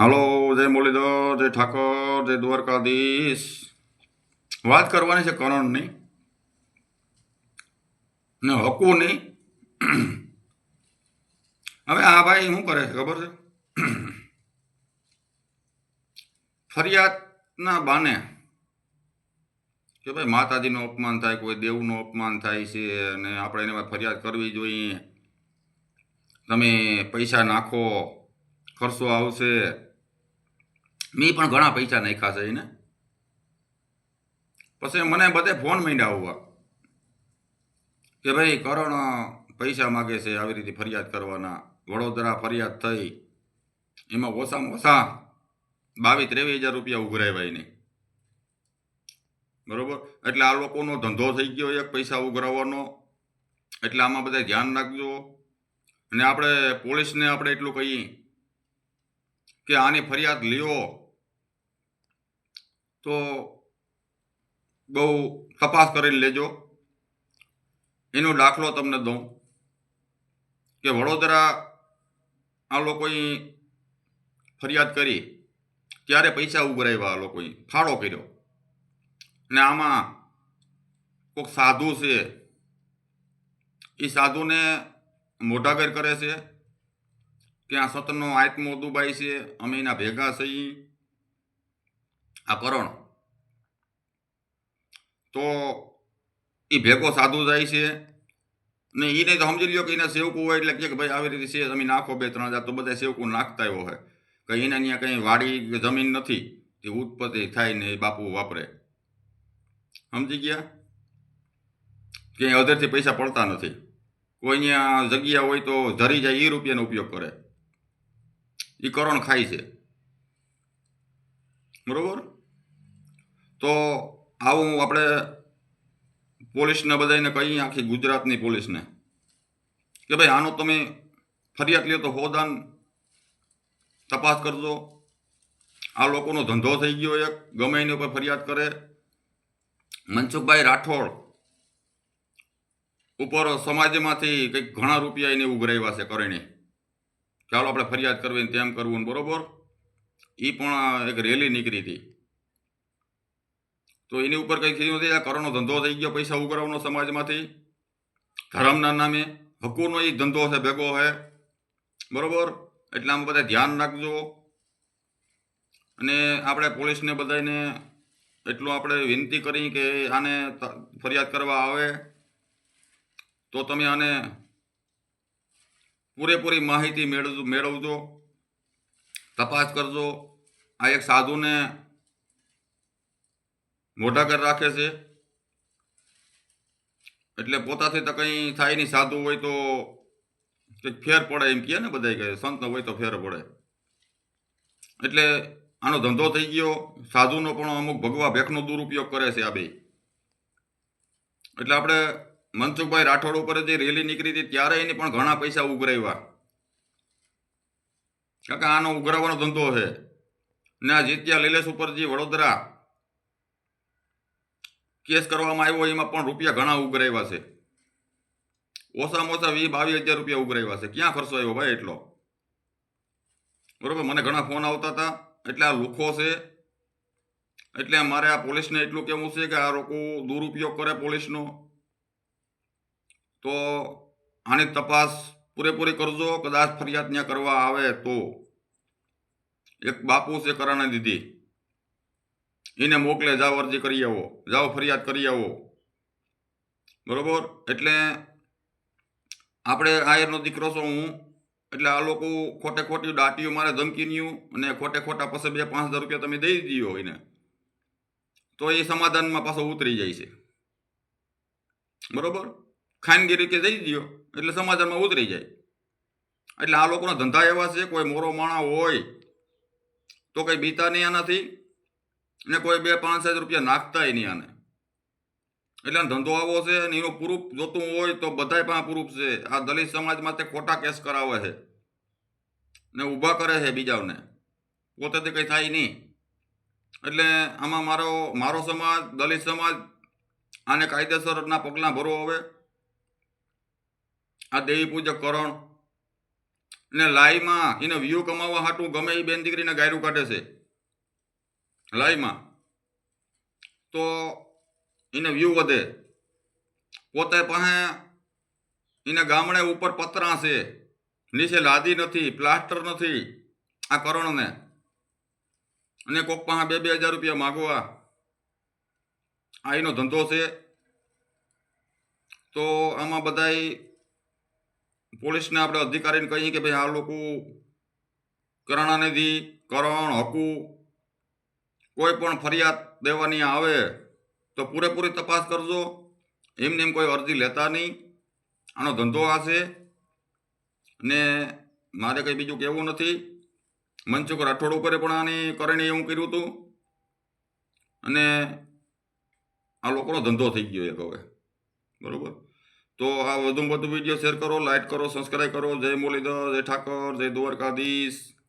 હાલો, જય મુરલીધર, જય ઠાકોર, જય દ્વારકાધીશ. વાત કરવાની છે કરણની. ને હકુની. હવે આ ભાઈ શું કરે છે, ખબર છે? ફરિયાદના બાને કે ભાઈ માતાજીનું અપમાન થાય, કોઈ દેવનું અપમાન થાય છે અને આપણે એની ફરિયાદ કરવી જોઈએ. તમે પૈસા નાખો, ખર્ચો આવશે. મેં પણ ઘણા પૈસા નાખ્યા છે એને. પછી મને બધે ફોન માંડ્યા આવવા કે ભાઈ કરણ પૈસા માગે છે આવી રીતે ફરિયાદ કરવાના. વડોદરા ફરિયાદ થઈ. એમાં ઓછામાં ઓછા બાવીસ ત્રેવીસ હજાર રૂપિયા ઉઘરાવ્યા એને. બરોબર? એટલે આ લોકોનો ધંધો થઈ ગયો એક પૈસા ઉઘરાવવાનો. એટલે આમાં બધા ધ્યાન રાખજો. અને આપણે પોલીસને આપણે એટલું કહીએ કે આની ફરિયાદ લ્યો. તો બહુ તપાસ કરીને લેજો. એનો દાખલો તમને દઉં કે વડોદરા આ લોકોએ ફરિયાદ કરી ત્યારે પૈસા ઉઘરાવ્યા આ લોકોએ, ફાળો કર્યો. ને આમાં કોઈક સાધુ છે. એ સાધુને મોઢાગર કરે છે કે આ સતનો આત્મો દુબાઈ છે, અમે એના ભેગા છીએ. આ કરણ તો એ ભેગો સાધુ જાય છે ને એને તો સમજી લ્યો કે એના સેવકું હોય એટલે કે ભાઈ આવી રીતે છે તમે નાખો બે ત્રણ હજાર તો બધા સેવકું નાખતા એવો હોય. કે એને અહીંયા કંઈ વાડી જમીન નથી, તે ઉત્પત્તિ થાય ને એ બાપુ વાપરે. સમજી ગયા? ક્યાંય અધરથી પૈસા પડતા નથી. કોઈ અહીંયા જગ્યા હોય તો ધરી જાય એ રૂપિયાનો ઉપયોગ કરે. એ કરણ ખાય છે. બરોબર? તો આવું આપણે પોલીસને બધાને કહીએ, આખી ગુજરાતની પોલીસને. કે ભાઈ, આનો તમે ફરિયાદ લ્યો તો હોદાન તપાસ કરજો. આ લોકોનો ધંધો થઈ ગયો એક, ગમે એની ઉપર ફરિયાદ કરે. મનસુખભાઈ રાઠોડ ઉપર સમાજમાંથી કંઈક ઘણા રૂપિયા એને ઉઘરાવ્યા છે કરીને. ચાલો આપણે ફરિયાદ કરવી તેમ કરવું ને બરોબર. એ પણ એક રેલી નીકળી હતી. તો એની ઉપર કંઈ થયું નથી. આ કરોનો ધંધો થઈ ગયો, પૈસા ઉઘરાવવાનો સમાજમાંથી. ધર્મના નામે હકુનો એ ધંધો છે, ભેગો છે. બરોબર? એટલે આમ બધા ધ્યાન રાખજો. અને આપણે પોલીસને બધાને એટલું આપણે વિનંતી કરી કે આને ફરિયાદ કરવા આવે. તો તમે આને પૂરેપૂરી માહિતી મેળવજો મેળવજો. તપાસ કરજો. આ એક સાધુને મોઢા કર રાખે છે. એટલે પોતાથી તો કંઈ થાય નહીં, સાધુ હોય તો કંઈક ફેર પડે એમ કહે ને બધા કહે, સંત હોય તો ફેર પડે. એટલે આનો ધંધો થઈ ગયો, સાધુનો પણ અમુક ભગવા ભેખનો દુરુપયોગ કરે છે આ બે. એટલે આપણે મનસુખભાઈ રાઠોડ ઉપર જે રેલી નીકળી હતી ત્યારે એને પણ ઘણા પૈસા ઉઘરાવ્યા. કારણ કે આનો ઉઘરાવવાનો ધંધો છે. ને આ જીત્યા લીલેશ ઉપર જે વડોદરા કેસ કરવામાં આવ્યો, એમાં પણ રૂપિયા ઘણા ઉઘરાવ્યા છે. ઓછામાં ઓછા વીસ, બાવીસ હજાર રૂપિયા ઉઘરાવ્યા છે. ક્યાં ખર્ચો આવ્યો ભાઈ એટલો? બરોબર, મને ઘણા ફોન આવતા હતા. એટલે આ લુખો છે. એટલે મારે આ પોલીસને એટલું કહેવું છે કે આ લોકો દુરુપયોગ કરે પોલીસનો. તો આની તપાસ પૂરેપૂરી કરજો. કદાચ ફરિયાદ ત્યાં કરવા આવે તો. એક બાપુ છે કરાણા દીધી એને મોકલે, જાઓ અરજી કરી આવો. જાઓ, ફરિયાદ કરી આવો. બરોબર? એટલે આપણે આયરનો દીકરો છો હું. એટલે આ લોકો ખોટે ખોટી દાટીઓ મારે ધમકીન્યું અને ખોટે ખોટા પાસે બે પાંચ હજાર રૂપિયા તમે દઈ દો એને. તો એ સમાધાનમાં પાછો ઉતરી જાય છે. બરોબર? ખાનગી રીતે દઈ દો એટલે સમાધાનમાં ઉતરી જાય. એટલે આ લોકોના ધંધા એવા છે, કોઈ મોરો માણા હોય, તો કંઈ બીતા નહીં આનાથી. ને કોઈ બે પાંચ રૂપિયા નાખતાય નહીં આને. એટલે ધંધો આવો છે અને એનું પ્રૂફ જોતું હોય તો બધાય પાસે પ્રૂફ છે. આ દલિત સમાજમાં તે ખોટા કેસ કરાવે છે. ને ઊભા કરે છે બીજાઓને. પોતેથી કંઈ થાય નહીં. એટલે આમાં મારો મારો સમાજ, દલિત સમાજ આને કાયદેસરના પગલાં ભરો હવે. આ દેવી પૂજક કરણ ને લાઈમાં એને વ્યૂ કમાવા હાટું ગમે એ બેન દીકરીને ગાયરું કાઢે છે. લાઈમાં તો એને વ્યૂ વધે. પોતે પાસે એને ગામડે ઉપર પતરા છે. નીચે લાદી નથી, પ્લાસ્ટર નથી આ કરણને અને કોક પાસે બે બે હજાર રૂપિયા માગવા. આ એનો ધંધો છે. તો આમાં બધાય પોલીસને આપણે અધિકારીને કહીએ કે ભાઈ આ લોકો કરાણા નિધિ કરણ, હકુ કોઈ પણ ફરિયાદ દેવાની આવે તો પૂરેપૂરી તપાસ કરજો. એમને એમ કોઈ અરજી લેતા નહીં. આનો ધંધો આ છે. ને મારે કંઈ બીજું કહેવું નથી. મનસુખ રાઠોડ ઉપર પણ આની કરણી એવું કર્યું હતું. અને આ લોકોનો ધંધો થઈ ગયો એક હવે. બરાબર? તો આ વધુમાં વધુ વીડિયો શેર કરો લાઇક કરો, સબસ્ક્રાઈબ કરો. જય મુરલીધર, જય ઠાકર, જય દ્વારકાધીશ.